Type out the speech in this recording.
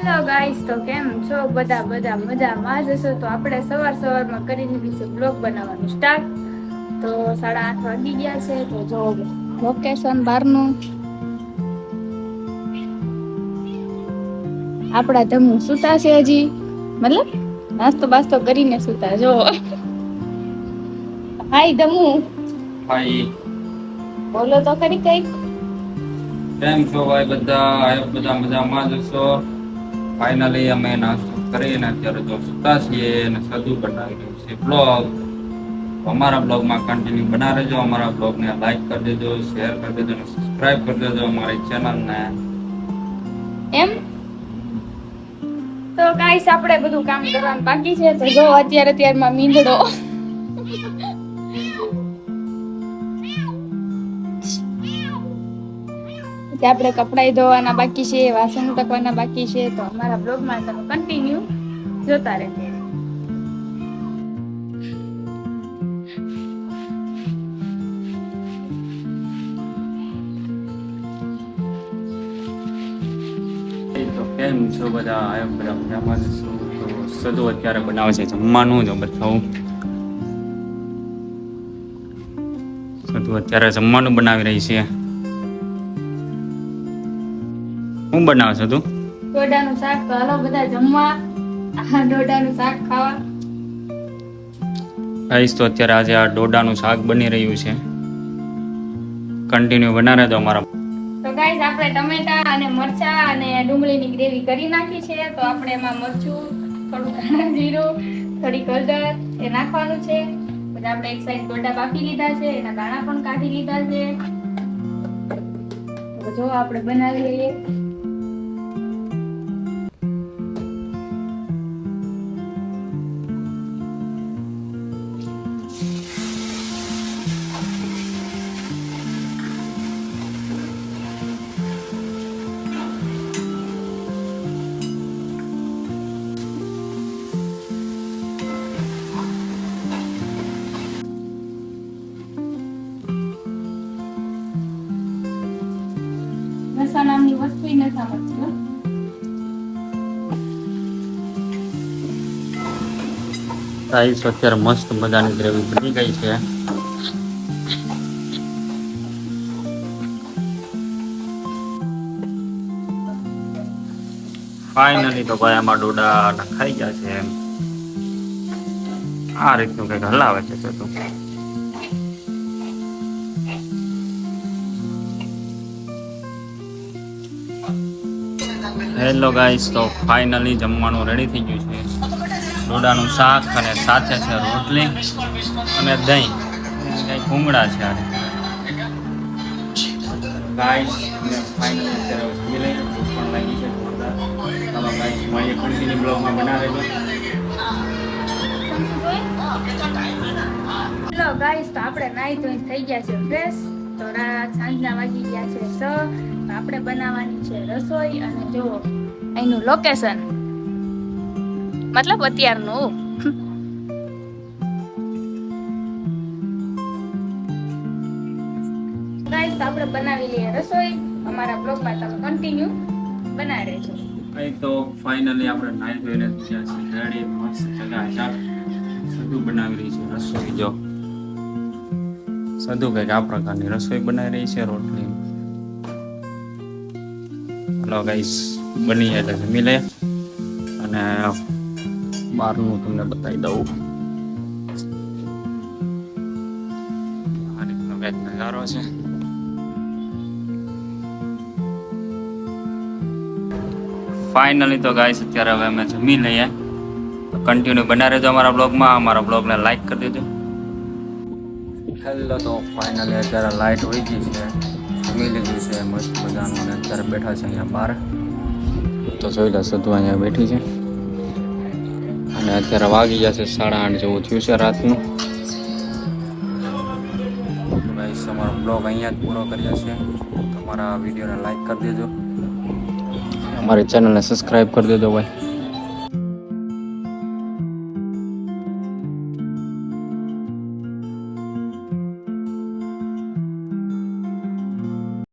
Hello guys તો કેમ છો? બધા બધા મજામાં જ હશો? તો આપણે સવાર સવારમાં કરીને બીજું બ્લોગ બનાવવાનું સ્ટાર્ટ તો સાડા આઠ વાગી ગયા છે તો જો લોકેશન બહારનું. આપણા જમુ સુતા છે હજી. મતલબ નાસ્તો બાસ્તો કરીને સુતા જો. હાય દમુ હાય બોલો તો ખરી કંઈક. કેમ છો ભાઈ બધા? આયો બધા મજામાં જ છો ફાઇનલી અમે નાસ્તો કરીને અત્યારે જો સુતા છીએ અને સજુ બનાવી રહ્યું છે બ્લોગ અમારા બ્લોગમાં કન્ટિન્યુ બના રહેજો. અમારા બ્લોગને લાઈક કરી દેજો શેર કરી દેજો અને સબસ્ક્રાઇબ કરી દેજો અમારી ચેનલને એમ? તો ગાઈસ આપણે બધું કામ કરવાનું બાકી છે. તો જો, અત્યારે અત્યારમાં મીંદડો પછી આપણે કપડાં ધોવાના બાકી છે, વાસણ ઉટકવાના બાકી છે, તો અમારા બ્લોગમાં તમે કન્ટિન્યુ જોતા રહેજો. તો કેમ છો બધા? આયો બધા મજામાં સદુ અત્યારે બનાવે છે, જમવાનું જો બતાવું સદુ અત્યારે જમવાનું બનાવી રહી છે. શું બનાવે છે તું? ડોડાનું શાક તો હાલો બધા જમવા. આ ડોડાનું શાક ખાવા. ગાઈસ તો અત્યારે આજે આ ડોડાનું શાક બની રહ્યું છે. કન્ટિન્યુ બનાવે તો અમારા. તો ગાઈસ આપણે ટમેટા અને મરચા અને ડુંગળીની ગ્રેવી કરી નાખી છે. તો આપણે એમાં મરચું થોડું ધાણા જીરું થોડીક હળદર એ નાખવાનું છે. પછી આપણે એક સાઈડ ડોડા બાફી લીધા છે એના દાણા પણ કાઢી લીધા છે. તો જો આપણે બનાવી લઈએ ગાઈસ અત્યારે મસ્ત મજાની ગ્રેવી બની ગઈ છે. ફાઇનલી તો ભાઈ આમાં ડોડા નખાઈ ગયા છે આ રીતનું કંઈક હલાવે છે તું હેલો ગાઈસ તો ફાઇનલી જમવાનું રેડી થઈ ગયું છે. ડોડાનું શાક અને સાથે છે રોટલી અને દહીં. કંઈ ભૂંગળા છે આ ગાઈસ અને ફાઇનલી અત્યારે જમી લઈએ પણ લાગી છે ચાલો ગાઈસ મળીએ કન્ટિન્યુ બ્લોગમાં બનાવે હેલો ગાઈસ તો આપણે નાઈ ધોઈને થઈ ગયા છે ફ્રેશ તો રાત સાંજના વાગી ગયા છે સ તો આપણે બનાવવાની છે રસોઈ અને જો અહીંનું લોકેશન મતલબ અત્યારનું. ગાઈસ તો આપણે બનાવી લઈએ રસોઈ. અમારા બ્લોગમાં તમે કન્ટિન્યુ બનાવી રહેજો. કંઈક તો ફાઇનલી આપણે નાઈ ધોઈને થયા છે. રેડી મસ્ત જગા ચાલ સદુ બનાવી રહી છે રસોઈ જો. સદુ કંઈક આ પ્રકારની રસોઈ બનાવી રહી છે રોટલી. હલો ગાઈસ બની એટલે જમી લે. અને બહારનું તમને બતાવી દઉં. આ રીતનો કંઈક નજારો છે. ફાઇનલી તો ગાઈસ અત્યારે હવે અમે જમી લઈએ. કન્ટિન્યુ બના રહેજો અમારા બ્લોગમાં અમારા બ્લોગને લાઈક કરી દેજો. હેલો તો ફાઇનલી અત્યારે લાઇટ હોઈ ગઈ છે. જમી લીધું છે. મસ્ત મજાનું અને અત્યારે બેઠા છે અહીંયા બહાર. તો જોઈ લેશો સધુ અહીંયા બેઠી છે. અને અત્યારે વાગી છે સાડા આઠ જેવું થયું છે રાતનું. ગાઈસ અમારો બ્લોગ અહીંયા જ પૂરો કર્યા છે. તમારા વિડીયોને લાઈક કરી દેજો. અમારી ચેનલને સબસ્ક્રાઈબ કરી દેજો ભાઈ.